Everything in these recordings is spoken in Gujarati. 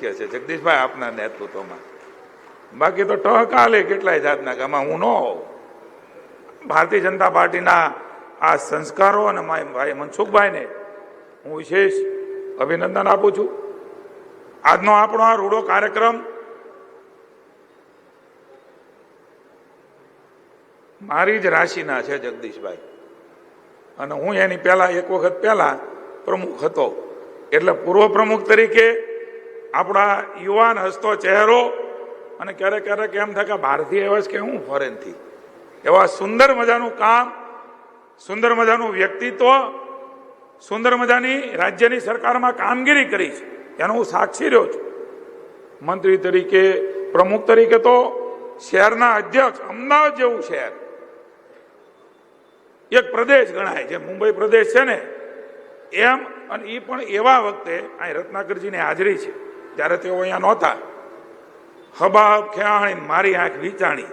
શીખે છે. જગદીશભાઈ, આપના નેતૃત્વમાં. બાકી તો ટહકાલે કેટલાય જાતના આમાં હું ન હોઉં. ભારતીય જનતા પાર્ટીના આ સંસ્કારો અને ભાઈ મનસુખભાઈને હું વિશેષ અભિનંદન આપું છું. આજનો આપણો આ રૂડો કાર્યક્રમ મારી જ રાશિના છે જગદીશભાઈ. અને હું એની પહેલા એક વખત પહેલા પ્રમુખ હતો. એટલે પૂર્વ પ્રમુખ તરીકે આપણા યુવાન હસતો ચહેરો અને ક્યારેક ક્યારેક એમ થાય કે ભારતીય એવા જ કે હું ફોરેનથી એવા સુંદર મજાનું કામ, સુંદર મજાનું વ્યક્તિત્વ, સુંદર મજાની રાજ્યની સરકારમાં કામગીરી કરી છે. એનો હું સાક્ષી રહ્યો છું. મંત્રી તરીકે, પ્રમુખ તરીકે તો શહેરના અધ્યક્ષ અમદાવાદ જેવું શહેર. એક પ્રદેશ ગણાય જે મુંબઈ પ્રદેશ છે ને. એમ અને એ પણ એવા વખતે અહીં રત્નાકરજીની હાજરી છે. જ્યારે તેઓ અહીંયા નહોતા. હબાહબ ખેહાણી મારી આંખ વિચાણી.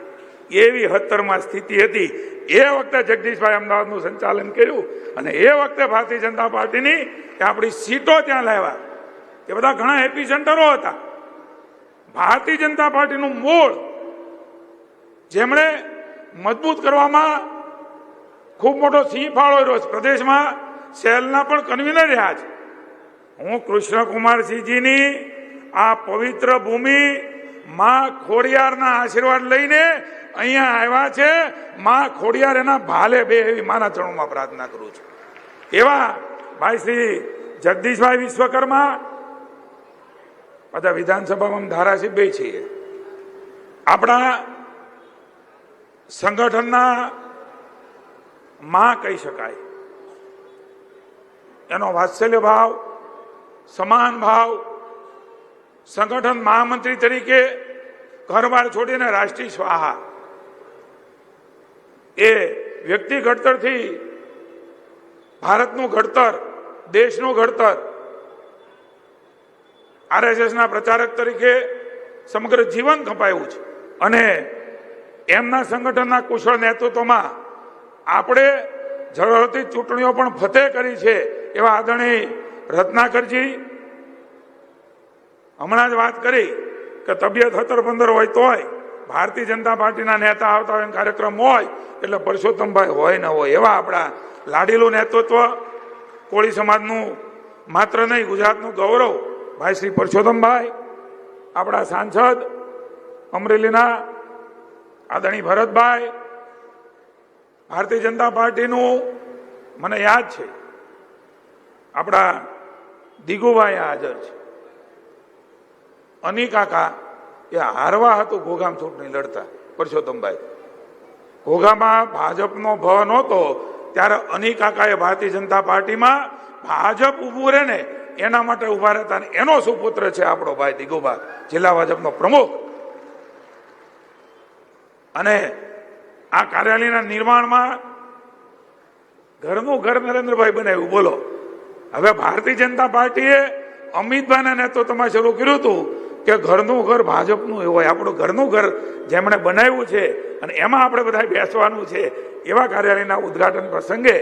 એવી હતરમાં સ્થિતિ હતી. એ વખતે જગદીશભાઈ અમદાવાદનું સંચાલન કર્યું અને એ વખતે ભારતીય જનતા પાર્ટીની આપણી સીટો ત્યાં લાવ્યા. એ બધા ઘણા હેપી સેન્ટરો હતા. ભારતીય જનતા પાર્ટીનું મૂળ જેમણે મજબૂત કરવામાં ખૂબ મોટો સિંહ ફાળો પ્રદેશમાં સેલના પણ કન્વીનર રહ્યા છે. હું કૃષ્ણકુમારસિંહજીની આ પવિત્ર ભૂમિ માં ખોડિયારના આશીર્વાદ લઈને અહીંયા આવ્યા છે. માં ખોડિયાર એના ભાલે બે એવી માના ચરણોમાં પ્રાર્થના કરું છું. એવા ભાઈ શ્રી જગદીશભાઈ વિશ્વકર્મા, બધા વિધાનસભામાં ધારાસભ્ય છીએ. આપણા સંગઠનના માં કહી શકાય. એનો વાત્સલ્ય ભાવ, સમાન ભાવ સંગઠન મહામંત્રી તરીકે ઘરબાર છોડીને રાષ્ટ્રીય સ્વાહા. એ વ્યક્તિ ઘડતરથી ભારતનું ઘડતર, દેશનું ઘડતર, આરએસએસના પ્રચારક તરીકે સમગ્ર જીવન ખપાયું છે. અને એમના સંગઠનના કુશળ નેતૃત્વમાં આપણે ઝળહળતી ચૂંટણીઓ પણ ફતેહ કરી છે એવા આદરણીય રત્નાકરજી હમણાં જ વાત કરી કે તબિયત હતર પંદર હોય તોય ભારતીય જનતા પાર્ટીના નેતા આવતા હોય કાર્યક્રમ હોય એટલે પરસોત્તમભાઈ હોય ન હોય એવા આપણા લાડીલું નેતૃત્વ કોળી સમાજનું માત્ર નહીં, ગુજરાતનું ગૌરવ ભાઈ શ્રી પરસોત્તમભાઈ, આપણા સાંસદ અમરેલીના આદણી ભરતભાઈ, ભારતીય જનતા પાર્ટીનું મને યાદ છે. આપણા દિગુભાઈ હાજર છે. અની કાકા, એ હારવા હતું, ઘોઘામ ચૂંટણી લડતા, પરસોત્તમભાઈ. ઘોઘામાં ભાજપનો ભ નહોતો, ત્યારે અની કાકાએ ભારતીય જનતા પાર્ટીમાં ભાજપ ઊભું રહે ને, એના માટે ઊભા રહેતા અને એનો સુપુત્ર છે આપણો ભાઈ દિગુભા, જિલ્લા ભાજપનો પ્રમુખ. અને આ કાર્યાલયના નિર્માણમાં ઘરનું ઘર નરેન્દ્રભાઈ બનાવ્યું, બોલો. હવે ભારતીય જનતા પાર્ટીએ અમિતભાઈના નેતૃત્વમાં શરૂ કર્યું હતું કે ઘરનું ઘર ભાજપનું હોય. આપણું ઘરનું ઘર જેમણે બનાવ્યું છે અને એમાં આપણે બધા બેસવાનું છે એવા કાર્યાલયના ઉદ્ઘાટન પ્રસંગે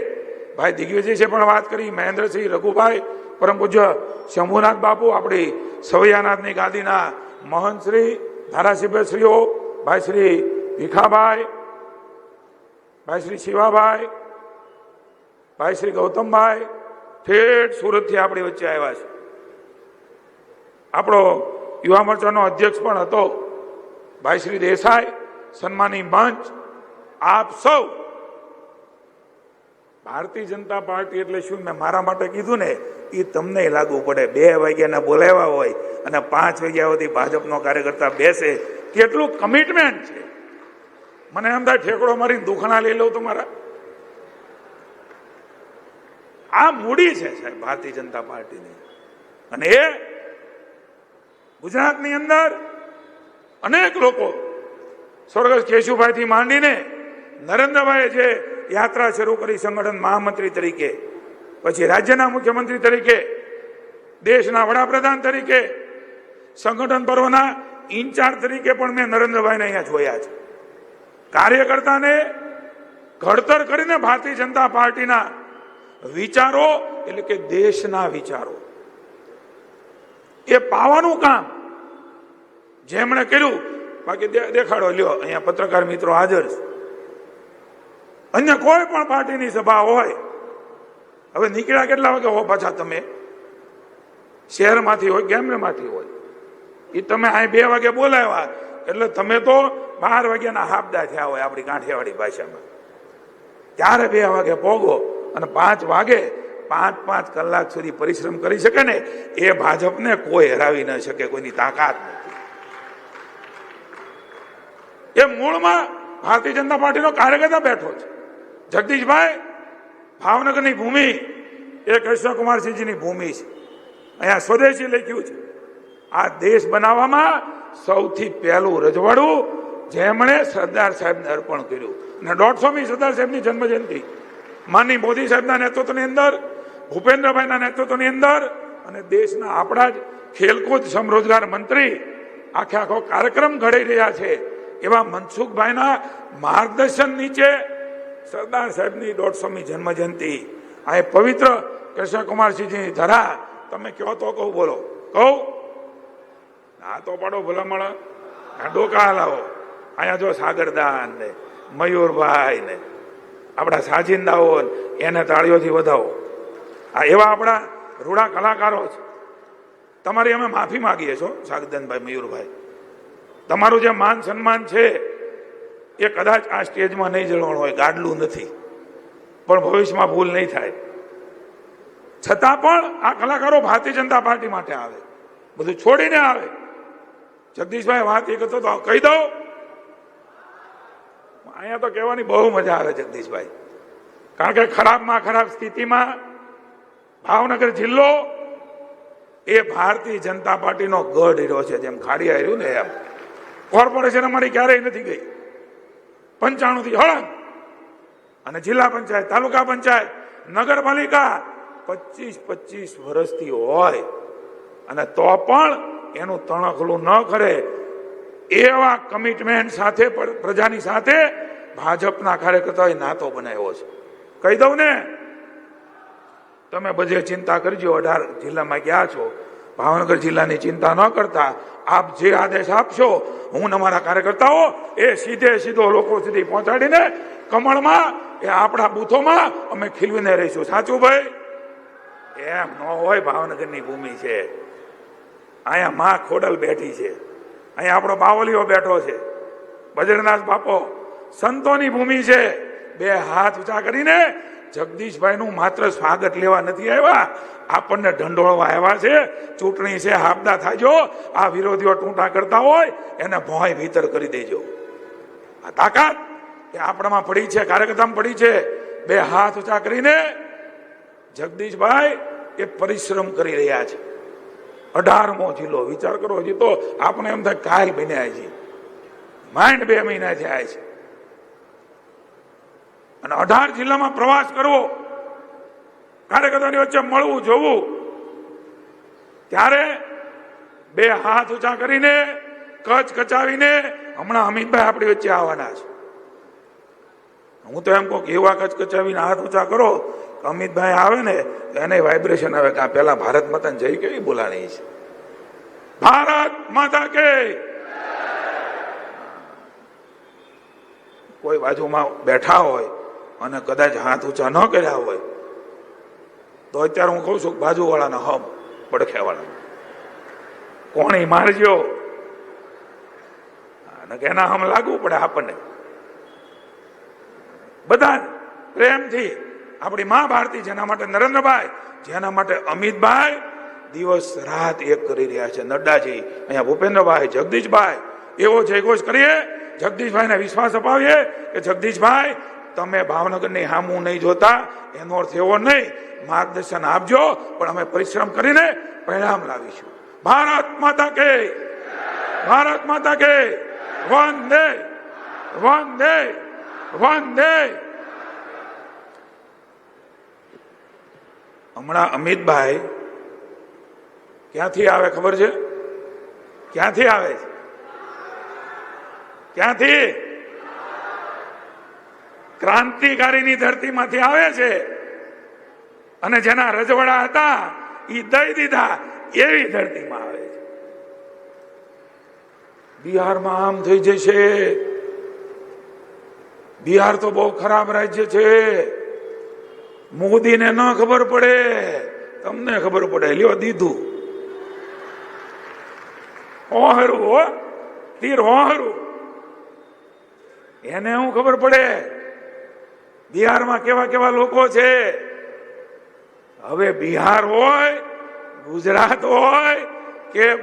ભાઈ દિગ્વિજયસિંહે પણ વાત કરી, મહેન્દ્રસિંહ રઘુભાઈ, પરમ પૂજ્ય શંભુનાથ બાપુ, આપણી સવૈયાનાથની ગાદીના મહંતશ્રી, ધારાસભ્યશ્રીઓ, ભાઈ શ્રી ભીખાભાઈ, ભાઈ શ્રી શિવાભાઈ, ભાઈ શ્રી ગૌતમભાઈ, ઠેઠ સુરતથી આપણી વચ્ચે આવ્યા છે. આપણો યુવા મોરચાનો અધ્યક્ષ પણ હતો. ભાઈ શ્રી દેસાઈ, સન્માની મંચ, આપ સૌ. ભારતીય જનતા પાર્ટી એટલે શું? મેં મારા માટે કીધું ને એ તમને લાગુ પડે. બે વાગ્યાના બોલાવ્યા હોય અને પાંચ વાગ્યા સુધી ભાજપનો કાર્યકર્તા બેસે. કેટલું કમિટમેન્ટ છે. મને એમ થાય, ઠેકડો મારીને દુખણા લઈ લઉં તમારા. આ મૂડી છે સાહેબ, ભારતીય જનતા પાર્ટીની. અને એ ગુજરાતની અંદર અનેક લોકો સ્વર્ગસ્થ કેશુભાઈથી માંડીને નરેન્દ્રભાઈએ જે યાત્રા શરૂ કરી સંગઠન મહામંત્રી તરીકે, પછી રાજ્યના મુખ્યમંત્રી તરીકે, દેશના વડાપ્રધાન તરીકે, સંગઠન પર્વના ઇન્ચાર્જ તરીકે પણ મેં નરેન્દ્રભાઈને અહીંયા જોયા છે. કાર્યકર્તાને ઘડતર કરીને ભારતીય જનતા પાર્ટીના વિચારો, એટલે કે દેશના વિચારો એ પાવાનું કામ. જેમણે કર્યું, બાકી દેખાડો, લ્યો, અહીંયા પત્રકાર મિત્રો હાજર અન્ય કોઈ પણ પાર્ટીની સભા હોય, હવે નીકળ્યા કેટલા વાગે હો પાછા તમે? શહેરમાંથી હોય ગેમરેમાંથી હોય? એ તમે અહીં બે વાગે બોલાવ્યા, એટલે તમે તો બાર વાગ્યાના હાફડા થયા હોય આપણી કાંઠિયાવાડી ભાષામાં. ત્યારે બે વાગે પોગો અને પાંચ વાગે પાંચ પાંચ કલાક સુધી પરિશ્રમ કરી શકે ને, એ ભાજપને કોઈ હરાવી ન શકે, કોઈની તાકાત નથી. એ મૂળમાં ભારતીય જનતા પાર્ટીનો કાર્યકર્તા બેઠો છે. જગદીશભાઈ, ભાવનગરની ભૂમિ, એ કૃષ્ણકુમારસિંહજીની ભૂમિ છે. અહીંયા સ્વદેશી લખ્યું છે. આ દેશ બનાવવામાં સૌથી પહેલું રજવાડું જેમણે સરદાર સાહેબને અર્પણ કર્યું. અને દોઢસોમી સરદાર સાહેબની જન્મજયંતિ. માનની મોદી સાહેબના નેતૃત્વની અંદર ભૂપેન્દ્રભાઈના નેતૃત્વની અંદર અને દેશના આપણા જ ખેલકૂદ સમરોજગાર મંત્રી આખે આખો કાર્યક્રમ ઘડી રહ્યા છે. એવા મનસુખભાઈના માર્ગદર્શન નીચે સરદાર સાહેબની દોઢસોમી જન્મજયંતિ. આ એ પવિત્ર કૃષ્ણકુમારસિંહજી ધરા. તમે કહો તો કહું, બોલો. કહું? આ તો પાડો ભલામણ. ડોકા હલાવો. અહીંયા જો સાગરદાન ને મયુરભાઈ ને આપણા સાજિંદાઓ એને તાળીઓથી વધાવો. આ એવા આપણા રૂડા કલાકારો છે. તમારી અમે માફી માગીએ છો સાગરદાનભાઈ મયુરભાઈ. તમારું જે માન સન્માન છે, એ કદાચ આ સ્ટેજમાં નહીં જળવાનું હોય, ગાડલું નથી. પણ ભવિષ્યમાં ભૂલ નહીં થાય. છતાં પણ આ કલાકારો ભારતીય જનતા પાર્ટી માટે આવે. બધું છોડીને આવે. જગદીશભાઈ, વાત એ કરતો તો કહી દઉં. અહીંયા તો કહેવાની બહુ મજા આવે જગદીશભાઈ. કારણ કે ખરાબમાં ખરાબ સ્થિતિમાં ભાવનગર જિલ્લો એ ભારતીય જનતા પાર્ટીનો ગઢ રહ્યો છે જેમ ખાડી આવ્યું ને એમ. કોર્પોરેશન અમારી ક્યારેય નથી ગઈ. પંચાણું થી હળંગ. અને જિલ્લા પંચાયત, તાલુકા પંચાયત, નગરપાલિકા પચીસ પચીસ વર્ષથી હોય. અને તો પણ એનું તણખલું ન કરે. એવા કમિટમેન્ટ સાથે પ્રજાની સાથે ભાજપના કાર્યકર્તાઓએ નાતો બનાવ્યો છે. કહી દઉં ને તમે બધે ચિંતા કરજો, અઢાર જિલ્લામાં ગયા છો. ભાવનગર જિલ્લાની ચિંતા ન કરતા. આપ જે આદેશ આપશો, હું અમારા કાર્યકર્તાઓ એ સીધે સીધો લોકો સુધી પહોંચાડીને કમળમાં, એ આપણા બૂથોમાં અમે ખીલવીને રહીશું. સાચું ભાઈ? એમ ન હોય ભાવનગરની ભૂમિ છે. અહીંયા માં ખોડલ બેઠી છે. અહીંયા આપણો બાવલીઓ બેઠો છે. બજરનાથ બાપો, સંતોની ભૂમિ છે. બે હાથ ઊંચા કરીને જગદીશભાઈનું માત્ર સ્વાગત લેવા નથી આવ્યા. આપણને ઢંઢોળવા આવ્યા છે. ચૂંટણી છે હાબદા થાજો. આ વિરોધીઓ ટૂંટા કરતા હોય, એને ભોંય ભીતર કરી દેજો. આ તાકાત એ આપણામાં પડી છે કાર્યકર્તામાં પડી છે. બે હાથ ઊંચા કરીને જગદીશભાઈ એ પરિશ્રમ કરી રહ્યા છે. અઢારમો જિલ્લો. વિચાર કરો, હજી તો આપણે એમ થાય કાલ બન્યા છે માઇન્ડ બે મહિના થયા છે. અને અઢાર જિલ્લામાં પ્રવાસ કરવો કાર્યકર્તાની વચ્ચે મળવું, જોવું, ત્યારે બે હાથ ઊંચા કરીને કચ કચાવીને હમણાં અમિતભાઈ આપણી વચ્ચે આવવાના છે. હું તો એમ કહું કે એવા કચ કચાવીને હાથ ઊંચા કરો અમિતભાઈ આવે ને એને વાઇબ્રેશન આવે કે આ પેલા ભારત માતાને જઈ કેવી બોલાણી છે? ભારત માતા કે કોઈ બાજુમાં બેઠા હોય અને કદાચ હાથ ઊંચા ન કર્યા હોય, તો અત્યારે હું કહું છું બાજુવાળાના હમ પડખેવાળા. કોણે મારજો. અને કેના હમ લાગવું પડે આપણને. બધા પ્રેમથી આપણી મા ભારતી જેના માટે નરેન્દ્રભાઈ, જેના માટે અમિતભાઈ દિવસ રાત એક કરી રહ્યા છે. નડ્ડાજી, અહીંયા ભૂપેન્દ્રભાઈ, જગદીશભાઈ, એવો જયઘોષ કરીએ, જગદીશભાઈને વિશ્વાસ અપાવીએ કે જગદીશભાઈ તમે ભાવનગરની હામું નહીં જોતા, એનો અર્થ એવો નહીં, માર્ગદર્શન આપજો, પણ અમે પરિશ્રમ કરીને પરિણામ લાવીશું. ભારત માતા કે ભારત માતા કે વંદે. વંદે. વંદે. હમણાં અમિતભાઈ, ક્યાંથી આવે ખબર છે? ક્યાંથી આવે છે? ક્યાંથી? ક્રાંતિકારીની ધરતીમાંથી આવે છે. અને જેના રજવાડા હતા એ દઈ દીધા એવી ધરતીમાં આવે છે. બિહારમાં આમ થઈ જશે. બિહાર તો બહુ ખરાબ રાજ્ય છે. મોદીને ન ખબર પડે. તમને ખબર પડે. લ્યો દીધું. ઓહરું હો. તીર ઓહરું. એને શું ખબર પડે. બિહારમાં કેવા કેવા લોકો છે? હવે બિહાર હોય, ગુજરાત હોય, કે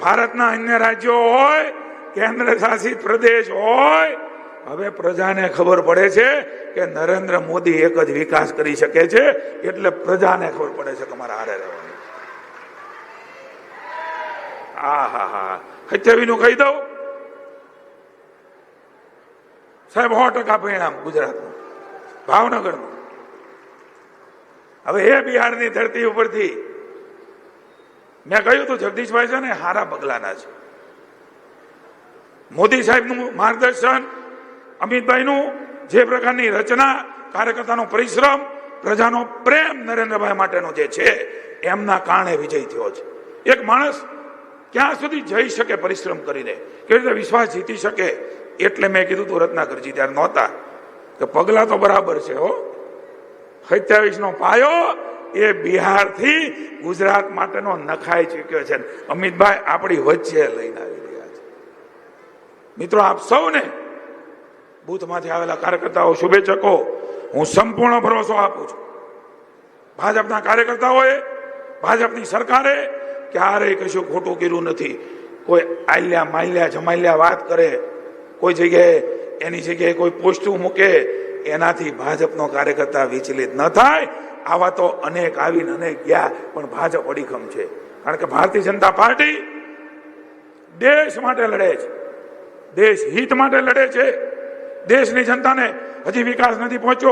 ભારતના અન્ય રાજ્યો હોય કેન્દ્ર શાસિત પ્રદેશ હોય, હવે પ્રજાને ખબર પડે છે કે નરેન્દ્ર મોદી એક જ વિકાસ કરી શકે છે, એટલે પ્રજાને ખબર પડે છે તમારે મારે હારે રહેવાનું. હા હા હા. સત્યાવીનું કહી દઉં? સાહેબ, સો ટકા પરિણામ ગુજરાતનું ભાવનગરનું. હવે એ બિહારની ધરતી ઉપરથી મેં કહ્યું હતું જગદીશભાઈ છે ને હારા પગલાના છે. મોદી સાહેબનું માર્ગદર્શન, અમિતભાઈનું જે પ્રકારની રચના, કાર્યકર્તાનો પરિશ્રમ, પ્રજાનો પ્રેમ નરેન્દ્રભાઈ માટેનો જે છે, એમના કારણે વિજય થયો છે. એક માણસ ક્યાં સુધી જઈ શકે પરિશ્રમ કરીને? કેવી રીતે વિશ્વાસ જીતી શકે? એટલે મેં કીધું તું રત્નાકરજી ત્યારે નહોતા. કે પગલા તો બરાબર છે, હો. સત્યાવીસ નો પાયો એ બિહારથી ગુજરાત માટેનો નખાઈ ચૂક્યો છે. અમિતભાઈ આપણી વચ્ચે લઈને આવી રહ્યા છે. મિત્રો, આપ સૌને બૂથમાંથી આવેલા કાર્યકર્તાઓ શુભેચ્છકો. હું સંપૂર્ણ ભરોસો આપું છું. ભાજપના કાર્યકર્તાઓએ, ભાજપની સરકારે ક્યારેય કશું ખોટું કર્યું નથી. કોઈ આલ્યા માલ્યા જમાલ્યા વાત કરે. કોઈ જગ્યાએ એની જગ્યાએ કોઈ પોસ્ટું મૂકે, એનાથી ભાજપનો કાર્યકર્તા વિચલિત ન થાય. આવા તો અનેક આવીને અનેક ગયા, પણ ભાજપ અડીખમ છે. કારણ કે ભારતીય જનતા પાર્ટી દેશ માટે લડે છે. દેશ હિત માટે લડે છે. દેશની જનતાને હજી વિકાસ નથી પહોંચ્યો.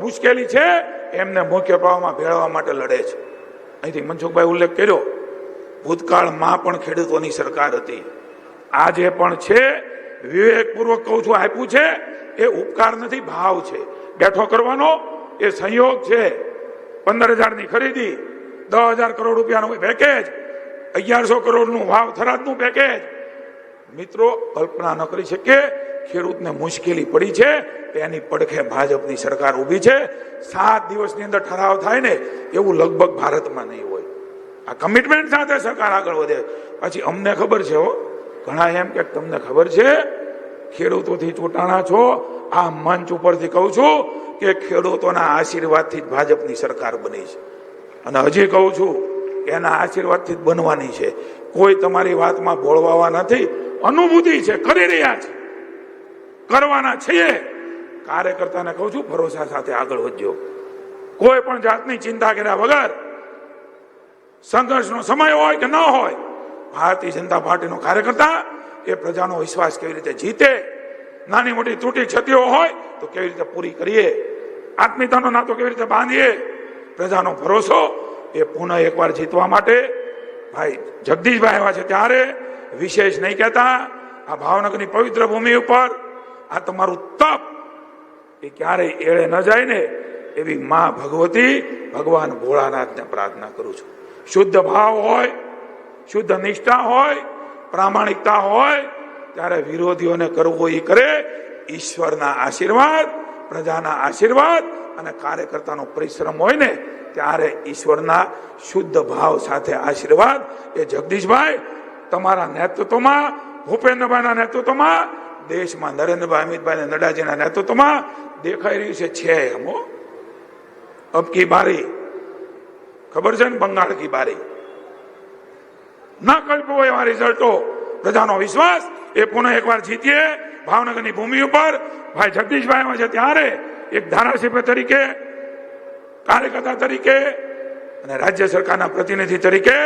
મુશ્કેલી છે. એમને મુખ્ય પ્રવાહમાં ભેળવવા માટે લડે છે. અહીંથી મનસુખભાઈ ઉલ્લેખ કર્યો. ભૂતકાળમાં પણ ખેડૂતોની સરકાર હતી. આજે પણ છે. વિવેકપૂર્વક કહું છું, આપ્યું છે, એ ઉપકાર નથી, ભાવ છે. બેઠો કરવાનો, એ સંયોગ છે. પંદર હજારની ખરીદી, દસ હજાર કરોડ રૂપિયાનું પેકેજ અગિયારસો કરોડનું વાવ થરાદનું પેકેજ મિત્રો, કલ્પના ન કરી શકીએ ખેડૂતને મુશ્કેલી પડી છે, તેની પડખે ભાજપની સરકાર ઊભી છે. સાત દિવસની અંદર ઠરાવ થાય ને, એવું લગભગ ભારતમાં નહીં હોય. આ કમિટમેન્ટ સાથે સરકાર આગળ વધે. પછી અમને ખબર છે હો ઘણા એમ કે તમને ખબર છે, ખેડૂતોથી ચૂંટાણા છો, આ મંચ ઉપરથી કહું છું કે ખેડૂતોના આશીર્વાદથી જ ભાજપની સરકાર બની છે. અને હજી કહું છું, એના આશીર્વાદથી જ બનવાની છે. કોઈ તમારી વાતમાં ભોળવાવા નથી, અનુભૂતિ છે, કરી રહ્યા છે. કરવાના છીએ. કાર્યકર્તાને કહું છું, ભરોસા સાથે આગળ વધજો. કોઈ પણ જાતની ચિંતા કર્યા વગર સંઘર્ષનો સમય હોય કે ન હોય ભારતીય જનતા પાર્ટીનો કાર્યકર્તા એ પ્રજાનો વિશ્વાસ કેવી રીતે જીતે, નાની મોટી ત્રુટી ક્ષતિઓ હોય તો કેવી રીતે પૂરી કરીએ, આત્મીયતાનો નાતો કેવી રીતે બાંધીએ, પ્રજાનો ભરોસો એ પુનઃ એકવાર જીતવા માટે, ભાઈ જગદીશભાઈ આવ્યા છે ત્યારે વિશેષ નહીં કહેતા, આ ભાવનગરની પવિત્ર ભૂમિ ઉપર, આ તમારું તપ એ ક્યારેય એળે ન જાય ને એવી મા ભગવતી ભગવાન ભોળાનાથને પ્રાર્થના કરું છું. શુદ્ધ ભાવ હોય શુદ્ધ નિષ્ઠા હોય, પ્રામાણિકતા હોય, ત્યારે વિરોધીઓને કરવું એ કરે. ઈશ્વરના આશીર્વાદ, પ્રજાના આશીર્વાદ અને કાર્યકર્તાનો પરિશ્રમ હોય ને, ત્યારે ઈશ્વરના શુદ્ધ ભાવ સાથે આશીર્વાદ. એ જગદીશભાઈ, તમારા નેતૃત્વમાં, ભૂપેન્દ્રભાઈના નેતૃત્વમાં, દેશમાં નરેન્દ્રભાઈ, અમિતભાઈ અને નડ્ડાજીના નેતૃત્વમાં દેખાઈ રહ્યું છે છે એમ અબકી બારી. ખબર છે ને બંગાળ કી બારી? ના કલ્પો એવા રિઝલ્ટો. પ્રજાનો વિશ્વાસ, એ પુનઃ એકવાર જીતીએ, ભાવનગરની ભૂમિ ઉપર. ભાઈ જગદીશભાઈ હોય છે ત્યારે, એક ધારાસભ્ય તરીકે, કાર્યકર્તા તરીકે, અને રાજ્ય સરકારના પ્રતિનિધિ તરીકે,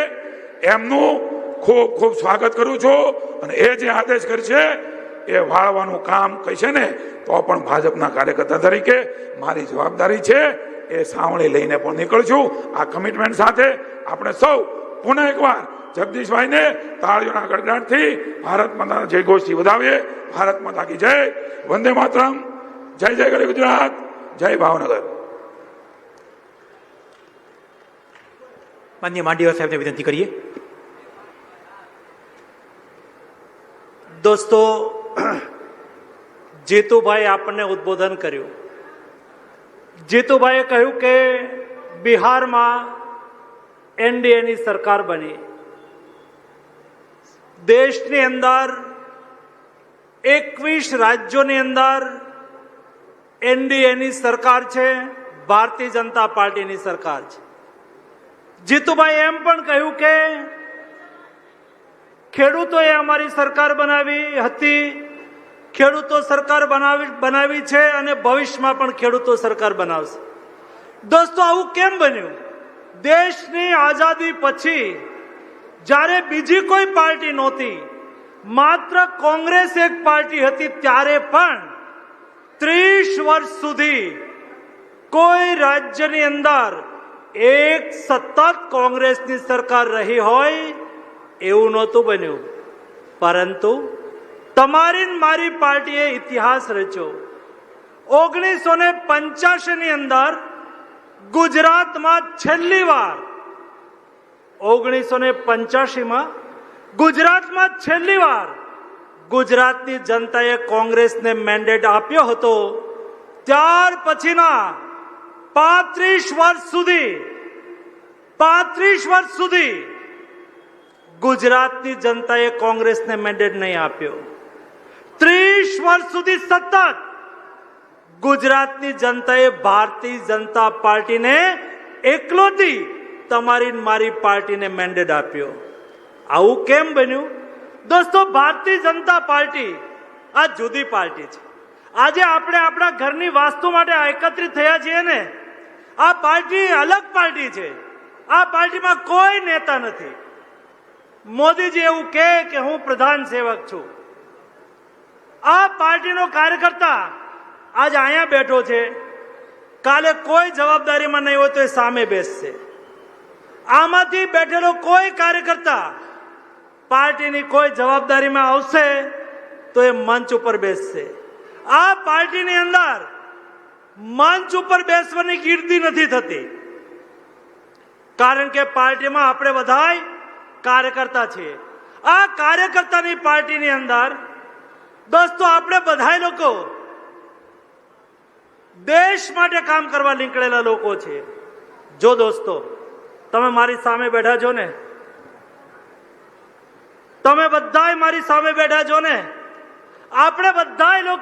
એમનું ખૂબ ખૂબ સ્વાગત કરું છું. અને એ જે આદેશ કરશે, એ વાળવાનું કામ છે ને, તો પણ ભાજપના કાર્યકર્તા તરીકે મારી જવાબદારી છે, એ સાવણી લઈને પણ નીકળશું. આ કમિટમેન્ટ સાથે આપણે સૌ પુનઃ એકવાર જગદીશભાઈને તાળીઓના ગડગડાટથી ભારત માતાના જય ઘોષથી વધાવીએ. ભારત માતા કી જય. વંદે માતરમ. જય જય કરે ગુજરાત. જય ભાવનગર. માન્ય માંડીવા સાહેબને વિનંતી કરીએ. દોસ્તો, જેતુભાઈ આપણને ઉદ્બોધન કર્યું. જેતુભાઈએ કહ્યું કે બિહારમાં એનડીએની સરકાર બની. દેશની અંદર, એકવીસ રાજ્યોની અંદર એનડીએની સરકાર છે, ભારતીય જનતા પાર્ટીની સરકાર છે. જીતુભાઈ એમ પણ કહ્યું કે ખેડૂતોએ અમારી સરકાર બનાવી હતી, ખેડૂતો સરકાર બનાવી બનાવી છે અને ભવિષ્યમાં પણ ખેડૂતો સરકાર બનાવશે. દોસ્તો, આવું કેમ બન્યું? દેશની આઝાદી પછી જ્યારે બીજી કોઈ પાર્ટી નહોતી, માત્ર કોંગ્રેસ એક પાર્ટી હતી ત્યારે પણ ત્રીસ વર્ષ સુધી કોઈ રાજ્યની અંદર એક સતત કોંગ્રેસની સરકાર રહી હોય એવું નહોતું બન્યું. પરંતુ તમારી મારી પાર્ટીએ ઇતિહાસ રચ્યો. ઓગણીસો ને પંચ્યાસી ની અંદર ગુજરાતમાં છેલ્લી વાર ઓગણીસો ને પંચ્યાસીમાં ગુજરાતમાં છેલ્લી વાર ગુજરાતની જનતાએ કોંગ્રેસને મેન્ડેટ આપ્યો હતો. ત્યાર પછીના પાંત્રીસ વર્ષ સુધી, પાંત્રીસ વર્ષ સુધી ગુજરાતની જનતાએ કોંગ્રેસને મેન્ડેટ નહીં આપ્યો. ત્રીસ વર્ષ સુધી સતત ગુજરાતની જનતાએ ભારતીય જનતા પાર્ટીને એકલોથી તમારી મારી પાર્ટીને મેન્ડેટ આપ્યો. આવું કેમ બન્યું? દોસ્તો, ભારતીય જનતા પાર્ટી આ જુદી પાર્ટી છે. આજે આપણે આપણા ઘરની વાસ્તુ માટે એકત્રિત થયા છીએ ને, આ પાર્ટી અલગ પાર્ટી છે. આ પાર્ટીમાં કોઈ નેતા નથી. મોદીજી એવું કહે કે હું પ્રધાન સેવક છું. આ પાર્ટીનો કાર્યકર્તા આજ અહીંયા બેઠો છે. કાલે કોઈ જવાબદારીમાં નહીં હોય તો એ સામે બેસશે. આમાંથી બેઠેલો કોઈ કાર્યકર્તા પાર્ટીની કોઈ જવાબદારીમાં આવશે તો એ મંચ ઉપર બેસશે. આ પાર્ટીની અંદર મંચ ઉપર બેસવાની કીર્તિ નથી થતી. કારણ કે પાર્ટીમાં આપણે બધાય કાર્યકર્તા છીએ. આ કાર્યકર્તાની પાર્ટીની અંદર દોસ્તો, આપણે બધાય લોકો દેશ માટે કામ કરવા નીકળેલા લોકો છે જો દોસ્તો તમે મારી સામે બેઠા છો ને? તમે બધાય મારી સામે બેઠા છો ને? આપણે બધાય લોકો